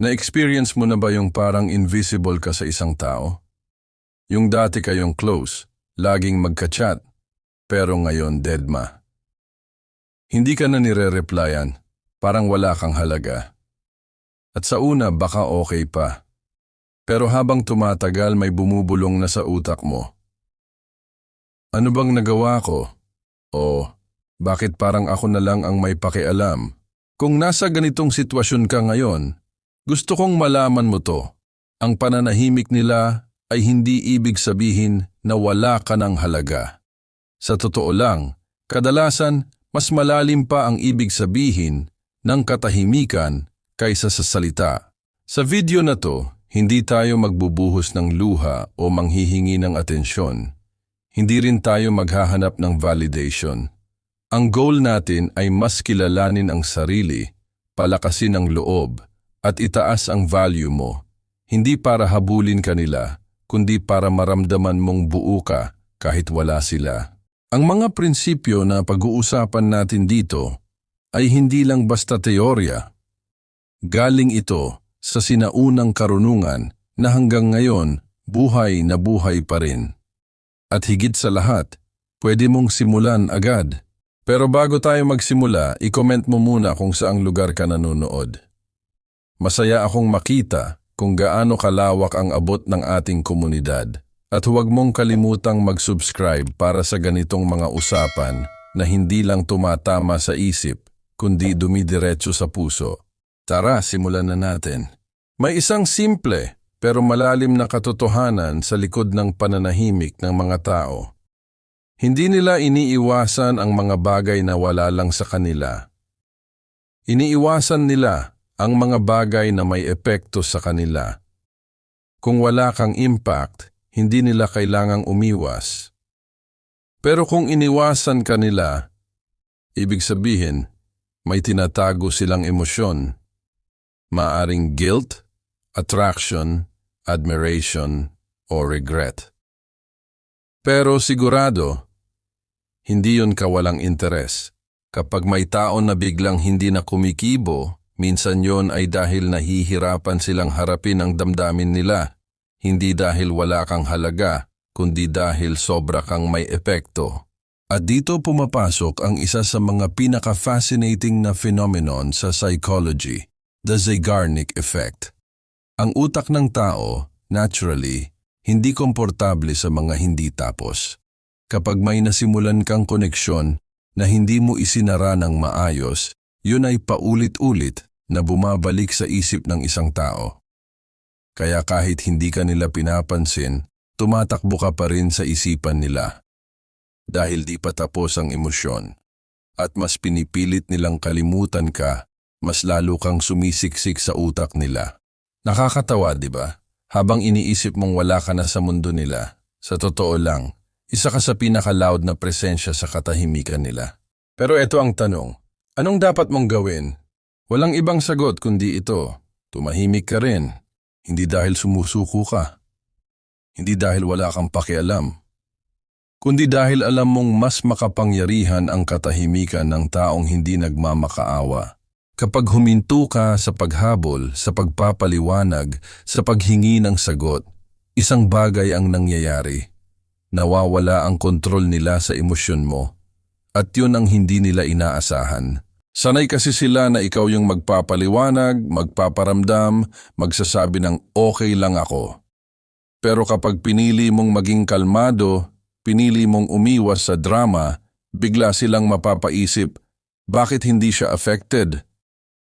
Na-experience mo na ba yung parang invisible ka sa isang tao? Yung dati kayong close, laging magka-chat, pero ngayon deadma. Hindi ka na nire-replyan, parang wala kang halaga. At sa una baka okay pa. Pero habang tumatagal may bumubulong na sa utak mo. Ano bang nagawa ko? O bakit parang ako na lang ang may pakialam? Kung nasa ganitong sitwasyon ka ngayon, gusto kong malaman mo to. Ang pananahimik nila ay hindi ibig sabihin na wala ka ng halaga. Sa totoo lang, kadalasan mas malalim pa ang ibig sabihin ng katahimikan kaysa sa salita. Sa video na to, hindi tayo magbubuhos ng luha o manghihingi ng atensyon. Hindi rin tayo maghahanap ng validation. Ang goal natin ay mas kilalanin ang sarili, palakasin ang loob, at itaas ang value mo, hindi para habulin kanila, kundi para maramdaman mong buo ka kahit wala sila. Ang mga prinsipyo na pag-uusapan natin dito ay hindi lang basta teorya. Galing ito sa sinaunang karunungan na hanggang ngayon buhay na buhay pa rin. At higit sa lahat, pwede mong simulan agad. Pero bago tayo magsimula, i-comment mo muna kung saang lugar ka nanonood. Masaya akong makita kung gaano kalawak ang abot ng ating komunidad. At huwag mong kalimutang mag-subscribe para sa ganitong mga usapan na hindi lang tumatama sa isip, kundi dumidiretso sa puso. Tara, simulan na natin. May isang simple pero malalim na katotohanan sa likod ng pananahimik ng mga tao. Hindi nila iniiwasan ang mga bagay na wala lang sa kanila. Iniiwasan nila ang mga bagay na may epekto sa kanila. Kung wala kang impact, hindi nila kailangang umiwas. Pero kung iniwasan ka nila, ibig sabihin, may tinatago silang emosyon. Maaring guilt, attraction, admiration, or regret. Pero sigurado, hindi yun kawalang interes. Kapag may tao na biglang hindi na kumikibo, Minsan yon ay dahil nahihirapan silang harapin ang damdamin nila, hindi dahil wala kang halaga, kundi dahil sobra kang may epekto. At dito pumapasok ang isa sa mga pinaka-fascinating na phenomenon sa psychology, the Zeigarnik effect. Ang utak ng tao, naturally, hindi komportable sa mga hindi tapos. Kapag may nasimulan kang koneksyon na hindi mo isinara ng maayos, yun ay paulit-ulit na bumabalik sa isip ng isang tao. Kaya kahit hindi ka nila pinapansin, tumatakbo ka pa rin sa isipan nila. Dahil di pa tapos ang emosyon. At mas pinipilit nilang kalimutan ka, mas lalo kang sumisiksik sa utak nila. Nakakatawa, di ba? Habang iniisip mong wala ka na sa mundo nila, sa totoo lang, isa ka sa pinaka-loud na presensya sa katahimikan nila. Pero ito ang tanong, anong dapat mong gawin Walang ibang sagot kundi ito. Tumahimik ka rin. Hindi dahil sumusuko ka. Hindi dahil wala kang pakialam. Kundi dahil alam mong mas makapangyarihan ang katahimikan ng taong hindi nagmamakaawa. Kapag huminto ka sa paghabol, sa pagpapaliwanag, sa paghingi ng sagot, isang bagay ang nangyayari. Nawawala ang kontrol nila sa emosyon mo. At yun ang hindi nila inaasahan. Sanay kasi sila na ikaw yung magpapaliwanag, magpaparamdam, magsasabi ng okay lang ako. Pero kapag pinili mong maging kalmado, pinili mong umiwas sa drama, bigla silang mapapaisip, bakit hindi siya affected?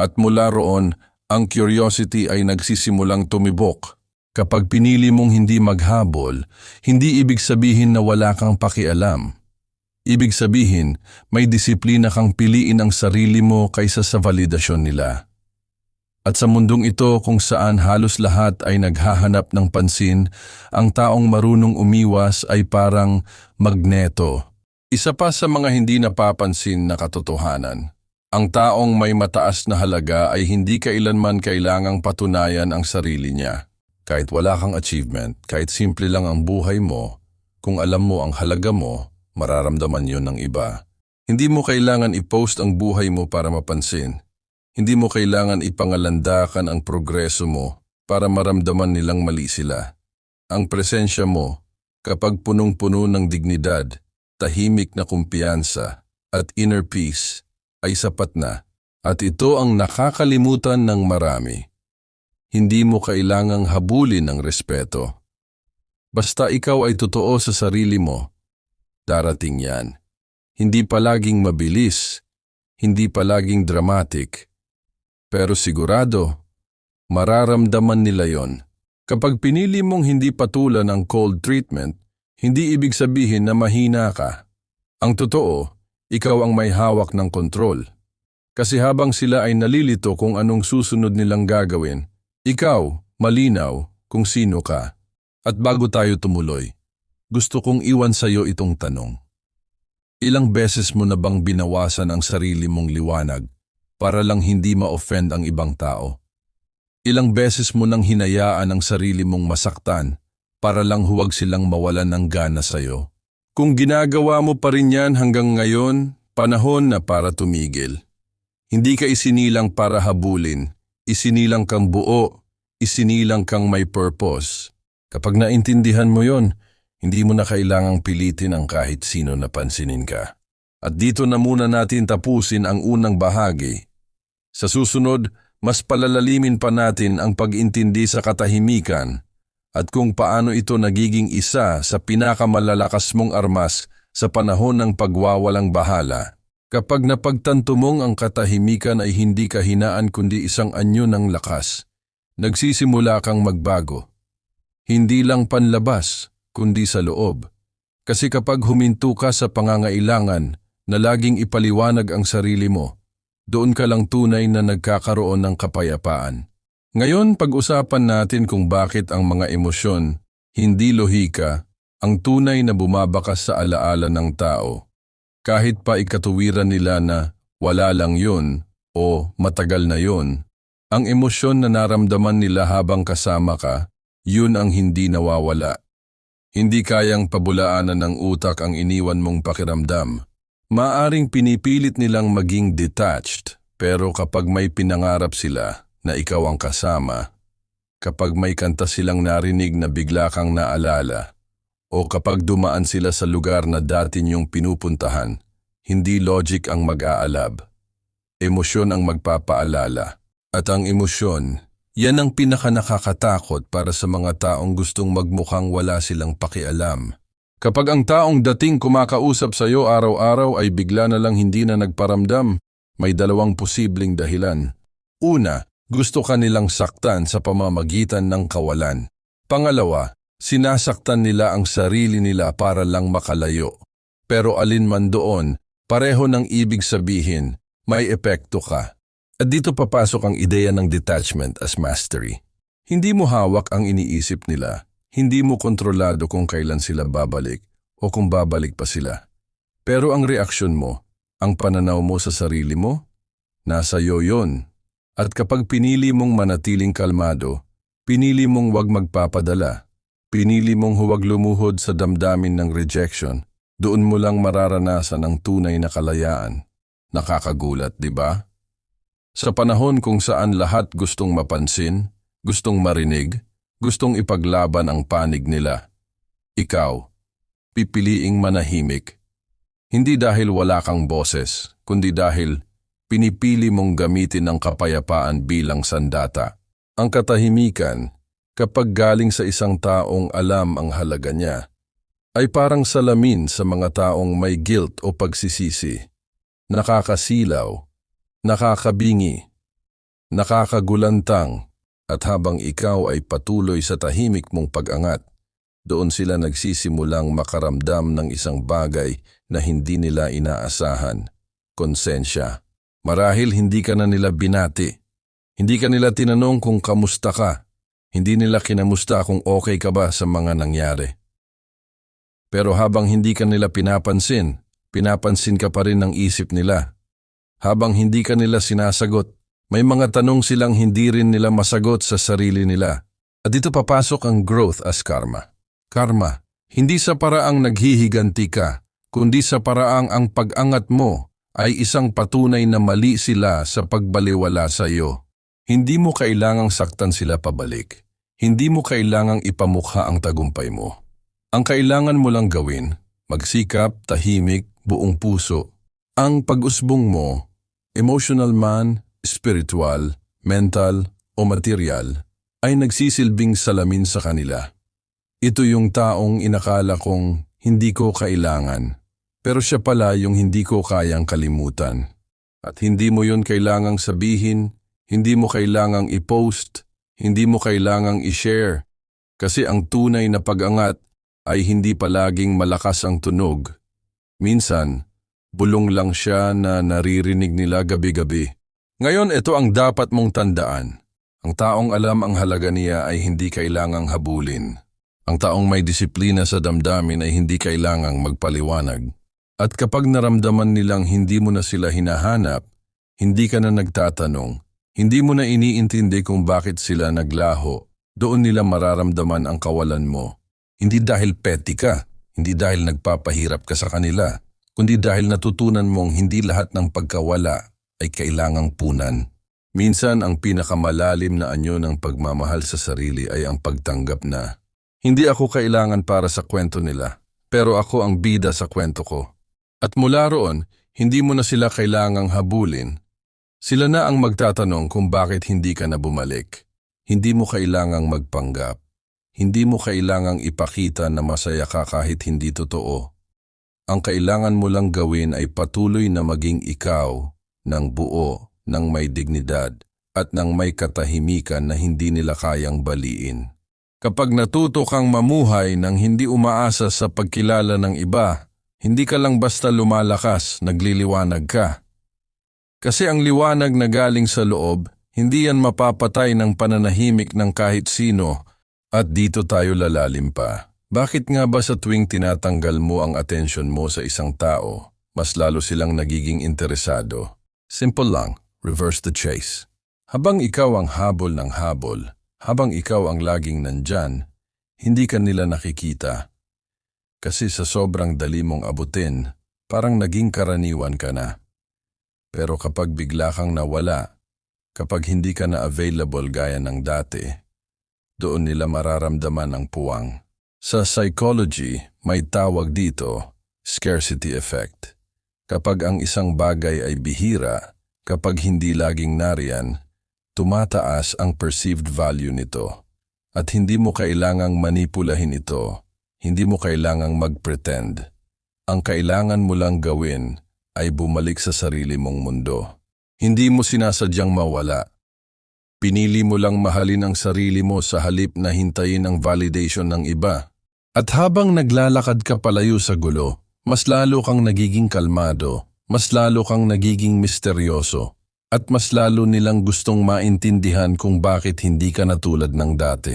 At mula roon, ang curiosity ay nagsisimulang tumibok. Kapag pinili mong hindi maghabol, hindi ibig sabihin na wala kang pakialam. Ibig sabihin, may disiplina kang piliin ang sarili mo kaysa sa validasyon nila. At sa mundong ito kung saan halos lahat ay naghahanap ng pansin, ang taong marunong umiwas ay parang magneto. Isa pa sa mga hindi napapansin na katotohanan. Ang taong may mataas na halaga ay hindi kailanman kailangang patunayan ang sarili niya. Kahit wala kang achievement, kahit simple lang ang buhay mo, kung alam mo ang halaga mo, mararamdaman yon ng iba. Hindi mo kailangan i-post ang buhay mo para mapansin. Hindi mo kailangan ipangalandakan ang progreso mo para maramdaman nilang mali sila. Ang presensya mo, kapag punong-puno ng dignidad, tahimik na kumpiyansa, at inner peace, ay sapat na. At ito ang nakakalimutan ng marami. Hindi mo kailangang habulin ng respeto. Basta ikaw ay totoo sa sarili mo, darating yan. Hindi palaging mabilis, hindi palaging dramatic, pero sigurado, mararamdaman nila yon. Kapag pinili mong hindi patulan ang cold treatment, hindi ibig sabihin na mahina ka. Ang totoo, ikaw ang may hawak ng kontrol. Kasi habang sila ay nalilito kung anong susunod nilang gagawin, ikaw, malinaw kung sino ka. At bago tayo tumuloy, gusto kong iwan sa iyo itong tanong. Ilang beses mo na bang binawasan ang sarili mong liwanag para lang hindi ma-offend ang ibang tao? Ilang beses mo nang hinayaan ang sarili mong masaktan para lang huwag silang mawalan ng gana sa'yo? Kung ginagawa mo pa rin yan hanggang ngayon, panahon na para tumigil. Hindi ka isinilang para habulin, isinilang kang buo, isinilang kang may purpose. Kapag naintindihan mo yon, hindi mo na kailangang pilitin ang kahit sino na pansinin ka. At dito na muna natin tapusin ang unang bahagi. Sa susunod, mas palalalimin pa natin ang pag-intindi sa katahimikan at kung paano ito nagiging isa sa pinakamalalakas mong armas sa panahon ng pagwawalang bahala. Kapag napagtanto mong ang katahimikan ay hindi kahinaan kundi isang anyo ng lakas, nagsisimula kang magbago. Hindi lang panlabas, kundi sa loob. Kasi kapag huminto ka sa pangangailangan na laging ipaliwanag ang sarili mo, doon ka lang tunay na nagkakaroon ng kapayapaan. Ngayon pag-usapan natin kung bakit ang mga emosyon, hindi lohika, ang tunay na bumabakas sa alaala ng tao. Kahit pa ikatuwiran nila na wala lang yun o matagal na yun, ang emosyon na naramdaman nila habang kasama ka, yun ang hindi nawawala. Hindi kayang pabulaanan ng utak ang iniwan mong pakiramdam. Maaring pinipilit nilang maging detached, pero kapag may pinangarap sila na ikaw ang kasama, kapag may kanta silang narinig na bigla kang naalala, o kapag dumaan sila sa lugar na dati niyong pinupuntahan, hindi logic ang mag-aalab. Emosyon ang magpapaalala. At ang emosyon, yan ang pinakanakakatakot para sa mga taong gustong magmukhang wala silang pakialam. Kapag ang taong dating kumakausap sa iyo araw-araw ay bigla na lang hindi na nagparamdam, may dalawang posibleng dahilan. Una, gusto ka nilang saktan sa pamamagitan ng kawalan. Pangalawa, sinasaktan nila ang sarili nila para lang makalayo. Pero alin man doon, pareho ng ibig sabihin, may epekto ka. At dito papasok ang ideya ng detachment as mastery. Hindi mo hawak ang iniisip nila, hindi mo kontrolado kung kailan sila babalik o kung babalik pa sila. Pero ang reaksyon mo, ang pananaw mo sa sarili mo, nasa iyo yon. At kapag pinili mong manatiling kalmado, pinili mong wag magpapadala, pinili mong huwag lumuhod sa damdamin ng rejection, doon mo lang mararanasan ang tunay na kalayaan. Nakakagulat, di ba? Sa panahon kung saan lahat gustong mapansin, gustong marinig, gustong ipaglaban ang panig nila. Ikaw, pipiliing manahimik. Hindi dahil wala kang boses, kundi dahil pinipili mong gamitin ang kapayapaan bilang sandata. Ang katahimikan, kapag galing sa isang taong alam ang halaga niya, ay parang salamin sa mga taong may guilt o pagsisisi. Nakakasilaw, nakakabingi, nakakagulantang, at habang ikaw ay patuloy sa tahimik mong pag-angat, doon sila nagsisimulang makaramdam ng isang bagay na hindi nila inaasahan, konsensya. Marahil hindi ka na nila binati. Hindi ka nila tinanong kung kamusta ka. Hindi nila kinamusta kung okay ka ba sa mga nangyari. Pero habang hindi ka nila pinapansin, pinapansin ka pa rin ng isip nila. Habang hindi ka nila sinasagot, may mga tanong silang hindi rin nila masagot sa sarili nila. At dito papasok ang growth as karma. Karma, hindi sa paraang naghihiganti ka, kundi sa paraang ang pag-angat mo ay isang patunay na mali sila sa pagbaliwala sa iyo. Hindi mo kailangang saktan sila pabalik. Hindi mo kailangang ipamukha ang tagumpay mo. Ang kailangan mo lang gawin, magsikap, tahimik, buong puso. Ang pag-usbong mo, emotional man, spiritual, mental, o material, ay nagsisilbing salamin sa kanila. Ito yung taong inakala kong hindi ko kailangan, pero siya pala yung hindi ko kayang kalimutan. At hindi mo yun kailangang sabihin, hindi mo kailangang i-post, hindi mo kailangang i-share, kasi ang tunay na pag-angat ay hindi palaging malakas ang tunog. Minsan, bulong lang siya na naririnig nila gabi-gabi. Ngayon ito ang dapat mong tandaan. Ang taong alam ang halaga niya ay hindi kailangang habulin. Ang taong may disiplina sa damdamin ay hindi kailangang magpaliwanag. At kapag naramdaman nilang hindi mo na sila hinahanap, hindi ka na nagtatanong, hindi mo na iniintindi kung bakit sila naglaho, doon nila mararamdaman ang kawalan mo. Hindi dahil petty ka, hindi dahil nagpapahirap ka sa kanila, kundi dahil natutunan mong hindi lahat ng pagkawala ay kailangang punan. Minsan ang pinakamalalim na anyo ng pagmamahal sa sarili ay ang pagtanggap na hindi ako kailangan para sa kwento nila, pero ako ang bida sa kwento ko. At mula roon, hindi mo na sila kailangang habulin. Sila na ang magtatanong kung bakit hindi ka na bumalik. Hindi mo kailangang magpanggap. Hindi mo kailangang ipakita na masaya ka kahit hindi totoo. Ang kailangan mo lang gawin ay patuloy na maging ikaw ng buo, ng may dignidad, at ng may katahimikan na hindi nila kayang baliin. Kapag natuto kang mamuhay ng hindi umaasa sa pagkilala ng iba, hindi ka lang basta lumalakas, nagliliwanag ka. Kasi ang liwanag na galing sa loob, hindi yan mapapatay ng pananahimik ng kahit sino at dito tayo lalalim pa. Bakit nga ba sa tuwing tinatanggal mo ang atensyon mo sa isang tao, mas lalo silang nagiging interesado? Simple lang, reverse the chase. Habang ikaw ang habol ng habol, habang ikaw ang laging nandyan, hindi ka nila nakikita. Kasi sa sobrang dali mong abutin, parang naging karaniwan ka na. Pero kapag bigla kang nawala, kapag hindi ka na available gaya ng dati, doon nila mararamdaman ang puwang. Sa psychology, may tawag dito, scarcity effect. Kapag ang isang bagay ay bihira, kapag hindi laging nariyan, tumataas ang perceived value nito. At hindi mo kailangang manipulahin ito, hindi mo kailangang mag-pretend. Ang kailangan mo lang gawin ay bumalik sa sarili mong mundo. Hindi mo sinasadyang mawala. Pinili mo lang mahalin ang sarili mo sa halip na hintayin ang validation ng iba. At habang naglalakad ka palayo sa gulo, mas lalo kang nagiging kalmado, mas lalo kang nagiging misteryoso, at mas lalo nilang gustong maintindihan kung bakit hindi ka natulad ng dati.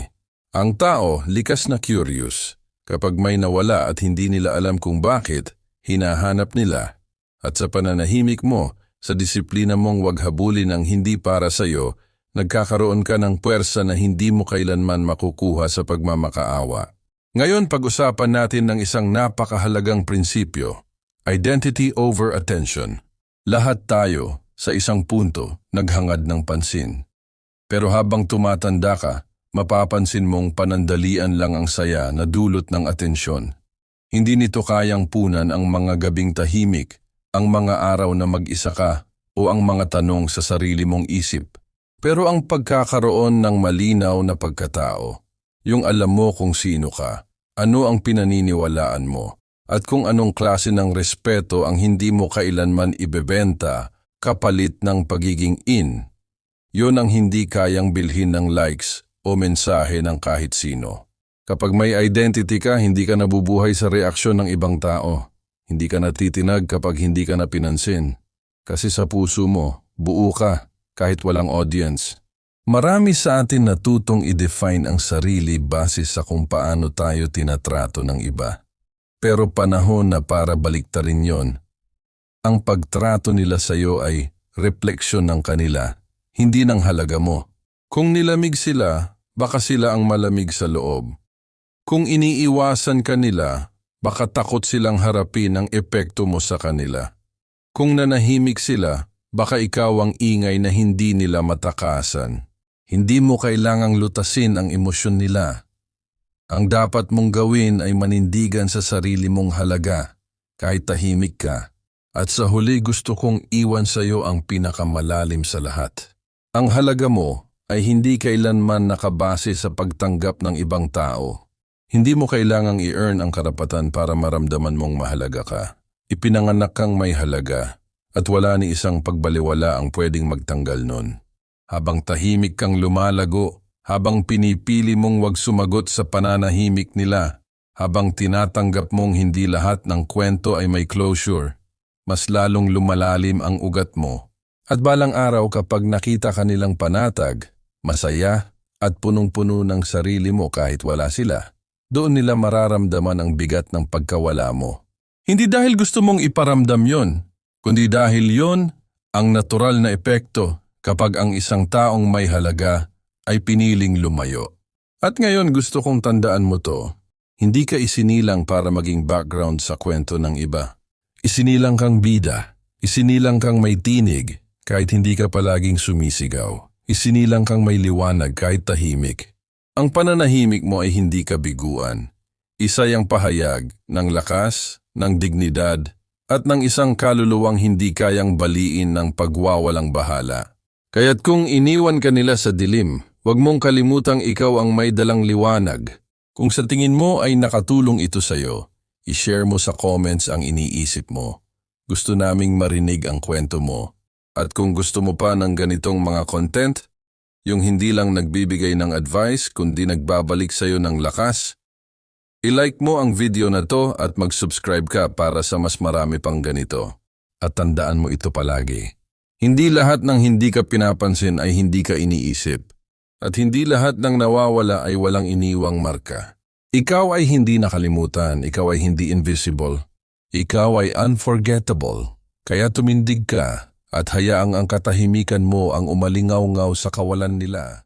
Ang tao, likas na curious. Kapag may nawala at hindi nila alam kung bakit, hinahanap nila. At sa pananahimik mo, sa disiplina mong wag habulin ang hindi para sa'yo, nagkakaroon ka ng puwersa na hindi mo kailanman makukuha sa pagmamakaawa. Ngayon pag-usapan natin ng isang napakahalagang prinsipyo, identity over attention. Lahat tayo, sa isang punto, naghangad ng pansin. Pero habang tumatanda ka, mapapansin mong panandalian lang ang saya na dulot ng atensyon. Hindi nito kayang punan ang mga gabing tahimik, ang mga araw na mag-isa ka, o ang mga tanong sa sarili mong isip. Pero ang pagkakaroon ng malinaw na pagkatao, yung alam mo kung sino ka, ano ang pinaniniwalaan mo, at kung anong klase ng respeto ang hindi mo kailanman ibebenta kapalit ng pagiging in. Yun ang hindi kayang bilhin ng likes o mensahe ng kahit sino. Kapag may identity ka, hindi ka nabubuhay sa reaksyon ng ibang tao. Hindi ka natitinag kapag hindi ka napinansin. Kasi sa puso mo, buo ka kahit walang audience. Marami sa atin natutong i-define ang sarili base sa kung paano tayo tinatrato ng iba. Pero panahon na para baliktarin yon. Ang pagtrato nila sa iyo ay refleksyon ng kanila, hindi ng halaga mo. Kung nilamig sila, baka sila ang malamig sa loob. Kung iniiwasan ka nila, baka takot silang harapin ang epekto mo sa kanila. Kung nanahimik sila, baka ikaw ang ingay na hindi nila matakasan. Hindi mo kailangang lutasin ang emosyon nila. Ang dapat mong gawin ay manindigan sa sarili mong halaga, kahit tahimik ka. At sa huli gusto kong iwan sa iyo ang pinakamalalim sa lahat. Ang halaga mo ay hindi kailanman nakabase sa pagtanggap ng ibang tao. Hindi mo kailangang i-earn ang karapatan para maramdaman mong mahalaga ka. Ipinanganak kang may halaga at wala ni isang pagbaliwala ang pwedeng magtanggal nun. Habang tahimik kang lumalago, habang pinipili mong wag sumagot sa pananahimik nila, habang tinatanggap mong hindi lahat ng kwento ay may closure, mas lalong lumalalim ang ugat mo. At balang araw kapag nakita ka nilang panatag, masaya, at punong-puno ng sarili mo kahit wala sila, doon nila mararamdaman ang bigat ng pagkawala mo. Hindi dahil gusto mong iparamdam yon, kundi dahil yon ang natural na epekto kapag ang isang taong may halaga ay piniling lumayo. At ngayon gusto kong tandaan mo to, hindi ka isinilang para maging background sa kwento ng iba. Isinilang kang bida, isinilang kang may tinig kahit hindi ka palaging sumisigaw. Isinilang kang may liwanag kahit tahimik. Ang pananahimik mo ay hindi kabiguan. Isa yang pahayag ng lakas, ng dignidad, at ng isang kaluluwang hindi kayang baliin ng pagwawalang bahala. Kaya't kung iniwan ka nila sa dilim, huwag mong kalimutang ikaw ang may dalang liwanag. Kung sa tingin mo ay nakatulong ito sa'yo, i-share mo sa comments ang iniisip mo. Gusto naming marinig ang kwento mo. At kung gusto mo pa ng ganitong mga content, yung hindi lang nagbibigay ng advice kundi nagbabalik sa'yo ng lakas, i-like mo ang video na to at mag-subscribe ka para sa mas marami pang ganito. At tandaan mo ito palagi. Hindi lahat ng hindi ka pinapansin ay hindi ka iniisip. At hindi lahat ng nawawala ay walang iniwang marka. Ikaw ay hindi nakalimutan, ikaw ay hindi invisible. Ikaw ay unforgettable. Kaya tumindig ka at hayaang ang katahimikan mo ang umalingaw-ngaw sa kawalan nila.